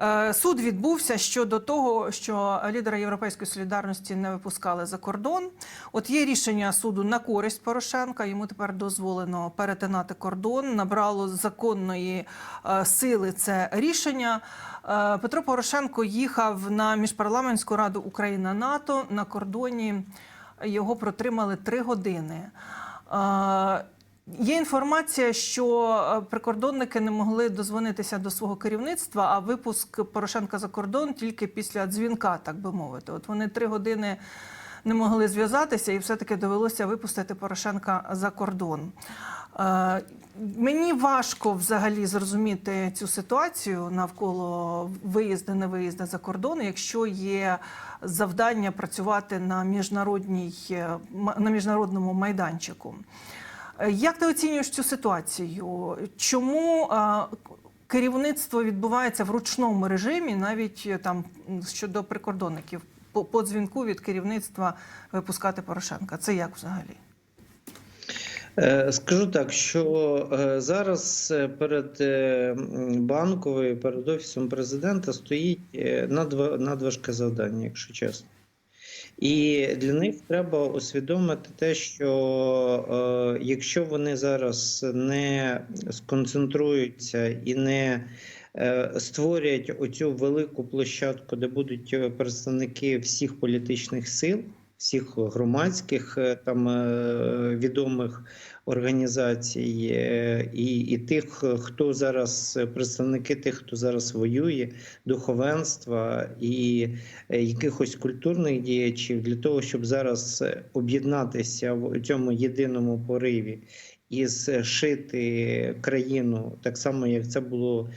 Е, Суд відбувся щодо того, що лідера Європейської солідарності не випускали за кордон. От є рішення суду на користь Порошенка. Йому тепер дозволено перетинати кордон. Набрало законної е, сили це рішення. Е, Петро Порошенко їхав на міжпарламентську раду Україна НАТО на кордоні. Його протримали три години. Є інформація, що е, прикордонники не могли дозвонитися до свого керівництва, а випуск Порошенка за кордон тільки після дзвінка, так би мовити. От вони три години не могли зв'язатися, і все-таки довелося випустити Порошенка за кордон. Е, Мені важко взагалі зрозуміти цю ситуацію навколо виїзду, не виїзду за кордон, якщо є завдання працювати на міжнародній е, на міжнародному майданчику. Е, Як ти оцінюєш цю ситуацію? Чому е, керівництво відбувається в ручному режимі, навіть е, там щодо прикордонників, по, по дзвінку від керівництва випускати Порошенка? Це як взагалі? Скажу так, що зараз перед банковою, перед офісом президента стоїть надважке завдання, якщо чесно. І для них треба усвідомити те, що е, якщо вони зараз не сконцентруються і не е, створять оцю велику площадку, де будуть е, представники всіх політичних сил, всіх громадських е, там е, відомих організацій е, і, і тих, хто зараз представники тих, хто зараз воює, духовенства і якихось культурних діячів для того, щоб зараз об'єднатися в цьому єдиному пориві і зшити країну так само, як це було.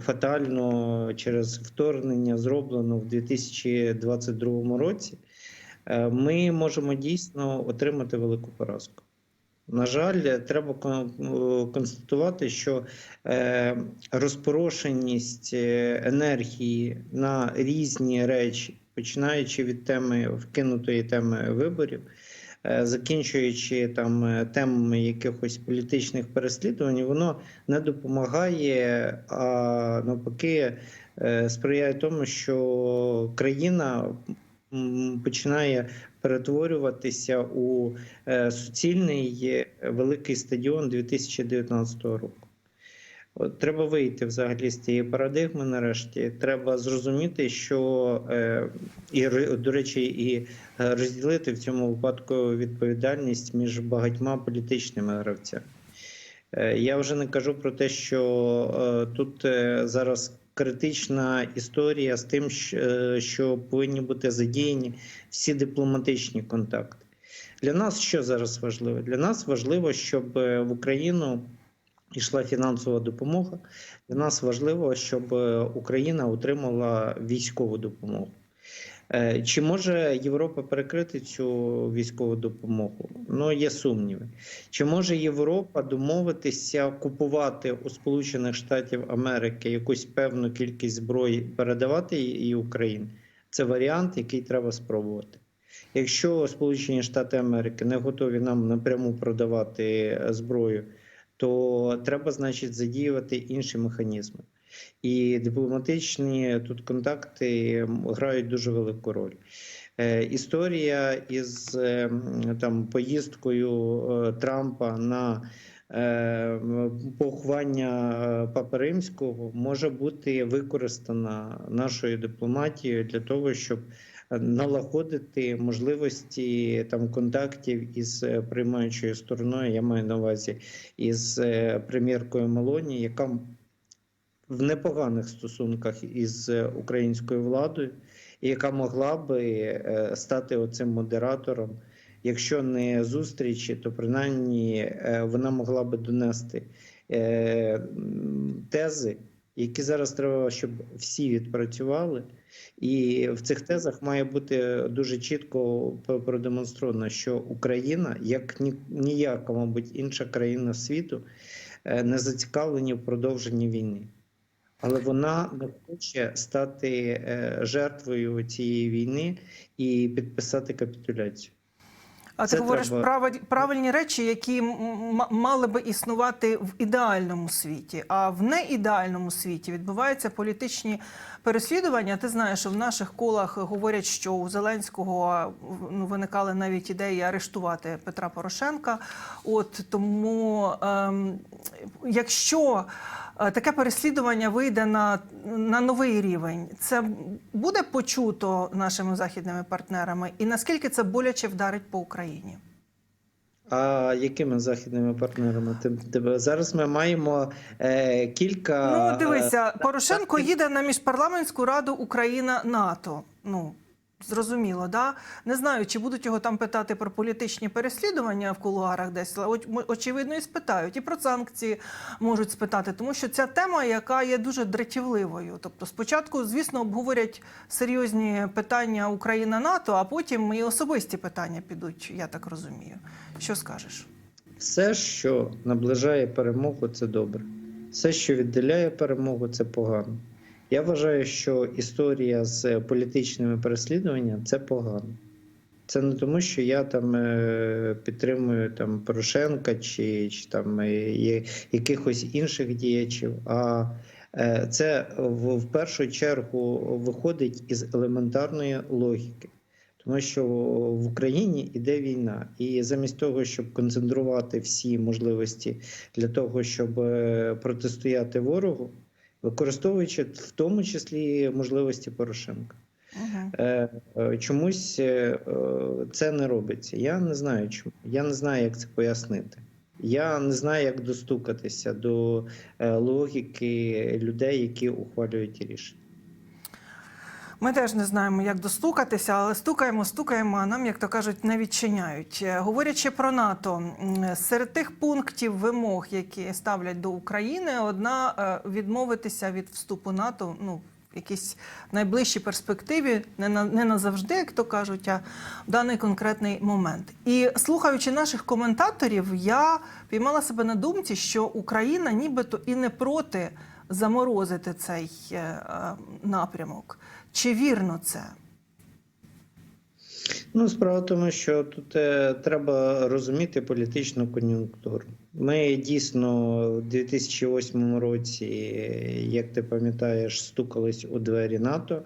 Фатально через вторгнення зроблено в 2022 році, ми можемо дійсно отримати велику поразку. На жаль, треба констатувати, що е, розпорошеність е, енергії на різні речі, починаючи від теми вкинутої теми виборів, е, закінчуючи там е, темами якихось політичних переслідувань, воно не допомагає, а навпаки е, сприяє тому, що країна починає перетворюватися у е, суцільний е, великий стадіон 2019 року. От, треба вийти взагалі з цієї парадигми нарешті. Треба зрозуміти, що е, і до речі, і е, розділити в цьому випадку відповідальність між багатьма політичними гравцями. Я вже не кажу про те, що е, тут е, зараз критична історія з тим, е, що повинні бути задіяні всі дипломатичні контакти. Для нас що зараз важливо? Для нас важливо, щоб е, в Україну йшла фінансова допомога. Для нас важливо, щоб е, Україна отримала військову допомогу. Е, Чи може Європа перекрити цю військову допомогу? Ну, є сумніви. Чи може Європа домовитися купувати у Сполучених Штатів Америки якусь певну кількість зброї, передавати її Україні? Це варіант, який треба спробувати. Якщо Сполучені Штати Америки не готові нам напряму продавати е, зброю, то треба, значить, задіювати інші механізми. І дипломатичні тут контакти грають дуже велику роль. Е, Історія із е, там поїздкою е, Трампа на е, поховання Папи Римського може бути використана нашою дипломатією для того, щоб налагодити можливості там контактів із приймаючою стороною. Я маю на увазі із е, прем'єркою Мелоні, яка в непоганих стосунках із е, українською владою, яка могла би е, стати оцим модератором. Якщо не зустрічі, то принаймні е, вона могла би донести тези, які зараз треба, щоб всі відпрацювали. І в цих тезах має бути дуже чітко продемонстровано, що Україна, як ніяка, мабуть, інша країна світу, не зацікавлені в продовженні війни. Але вона не хоче стати е, жертвою цієї війни і підписати капітуляцію. А Це ти говориш треба- правиль- правильні речі, які мали би існувати в ідеальному світі. А в неідеальному світі відбуваються політичні переслідування. Ти знаєш, що в наших колах говорять, що у Зеленського ну, виникали навіть ідеї арештувати Петра Порошенка. От тому, ем, якщо таке переслідування вийде на, на новий рівень, це буде почуто нашими західними партнерами, і наскільки це боляче вдарить по Україні? А якими західними партнерами? Зараз ми маємо е, кілька. Ну, дивися, е, Порошенко їде на міжпарламентську раду Україна НАТО. Ну зрозуміло, да не знаю, чи будуть його там питати про політичні переслідування в кулуарах десь. очевидно, і спитають. І про санкції можуть спитати, тому що ця тема, яка є дуже дратівливою. Тобто, спочатку, звісно, обговорять серйозні питання Україна НАТО, а потім і особисті питання підуть. Я так розумію. Що скажеш? Все, що наближає перемогу, це добре. Все, що віддаляє перемогу, це погано. Я вважаю, що історія з політичними переслідуваннями це погано. Це не тому, що я там е, підтримую там Порошенка чи, чи там е, якихось інших діячів. А е, це в, першу чергу виходить із елементарної логіки. Тому що в Україні йде війна, і замість того, щоб концентрувати всі можливості для того, щоб протистояти ворогу, використовуючи в тому числі можливості Порошенка. Угу. Е, е, Чомусь е, це не робиться. Я не знаю чому. Я не знаю, як це пояснити. Я не знаю, як достукатися до логіки людей, які ухвалюють рішення. Ми теж не знаємо, як достукатися, але стукаємо, стукаємо, а нам, як то кажуть, не відчиняють. Е, Говорячи про НАТО, серед тих пунктів вимог, які ставлять до України, одна е, відмовитися від вступу НАТО. Ну якійсь найближчій перспективі, не на не назавжди, як то кажуть, а в даний конкретний момент. І слухаючи наших коментаторів, я піймала себе на думці, що Україна нібито і не проти заморозити цей е, е, напрямок. Чи вірно це? Ну, справа в тому, що тут е, треба розуміти політичну кон'юнктуру. Ми дійсно в 2008 році, як ти пам'ятаєш, стукались у двері НАТО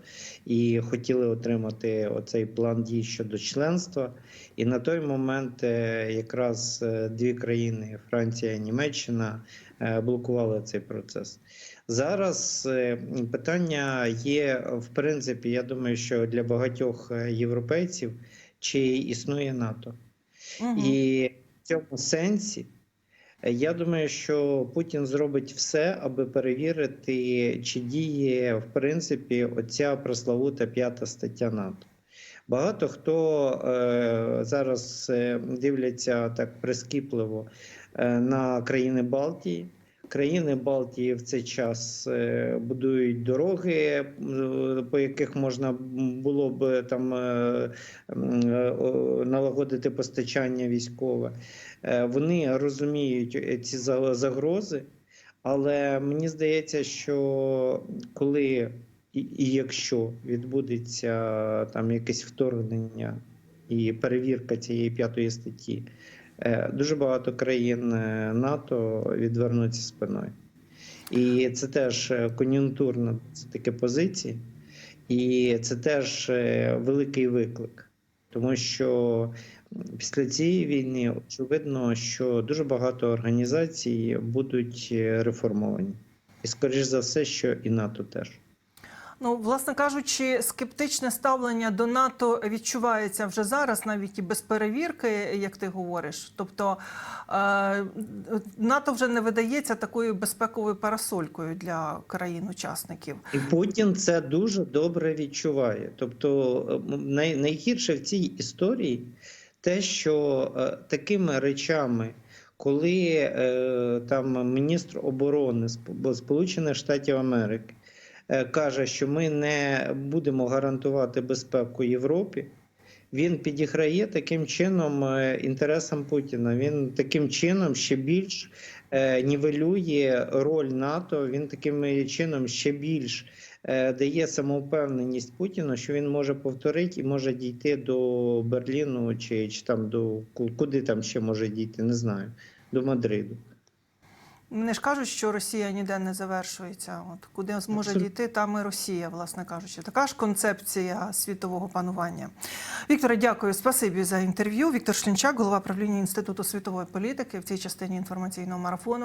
і хотіли отримати оцей план дій щодо членства. І на той момент е, якраз е, дві країни Франція і Німеччина е, блокували цей процес. Зараз е, питання є в принципі. Я думаю, що для багатьох е, європейців чи існує НАТО, Угу. і в цьому сенсі е, я думаю, що Путін зробить все, аби перевірити, чи діє в принципі оця прославута п'ята стаття НАТО. Багато хто е, зараз е, дивляться так прискіпливо е, на країни Балтії. Країни Балтії в цей час е, будують дороги, е, по яких можна було б там е, м, о, налагодити постачання військове. Вони розуміють ці загрози, але мені здається, що коли і, якщо відбудеться там якесь вторгнення і перевірка цієї п'ятої статті, дуже багато країн е, НАТО відвернуться спиною. І це теж е, кон'юнктурна таке позиції, і це теж е, великий виклик, тому що після цієї війни очевидно, що дуже багато організацій будуть е, реформовані, і скоріш за все, що і НАТО теж. Ну, власне кажучи, скептичне ставлення до НАТО відчувається вже зараз, навіть і без перевірки, як ти говориш. Тобто е, НАТО вже не видається такою безпековою парасолькою для країн-учасників. І Путін це дуже добре відчуває. Тобто, най, найгірше в цій історії те, що е, такими речами, коли е, там міністр оборони Сп- Сполучених Штатів Америки каже, що ми не будемо гарантувати безпеку Європі. Він підіграє таким чином е, інтересам Путіна. Він таким чином ще більш е, нівелює роль НАТО. Він таким чином ще більш е, дає самовпевненість Путіну, що він може повторити і може дійти до Берліну чи, чи там до куди там ще може дійти, не знаю, до Мадриду. Вони ж кажуть, що Росія ніде не завершується. От куди зможе Абсолютно. дійти, там і Росія, власне кажучи. Така ж концепція світового панування. Вікторе, дякую. Спасибі за інтерв'ю. Віктор Шлінчак, голова правління Інституту світової політики в цій частині інформаційного марафону.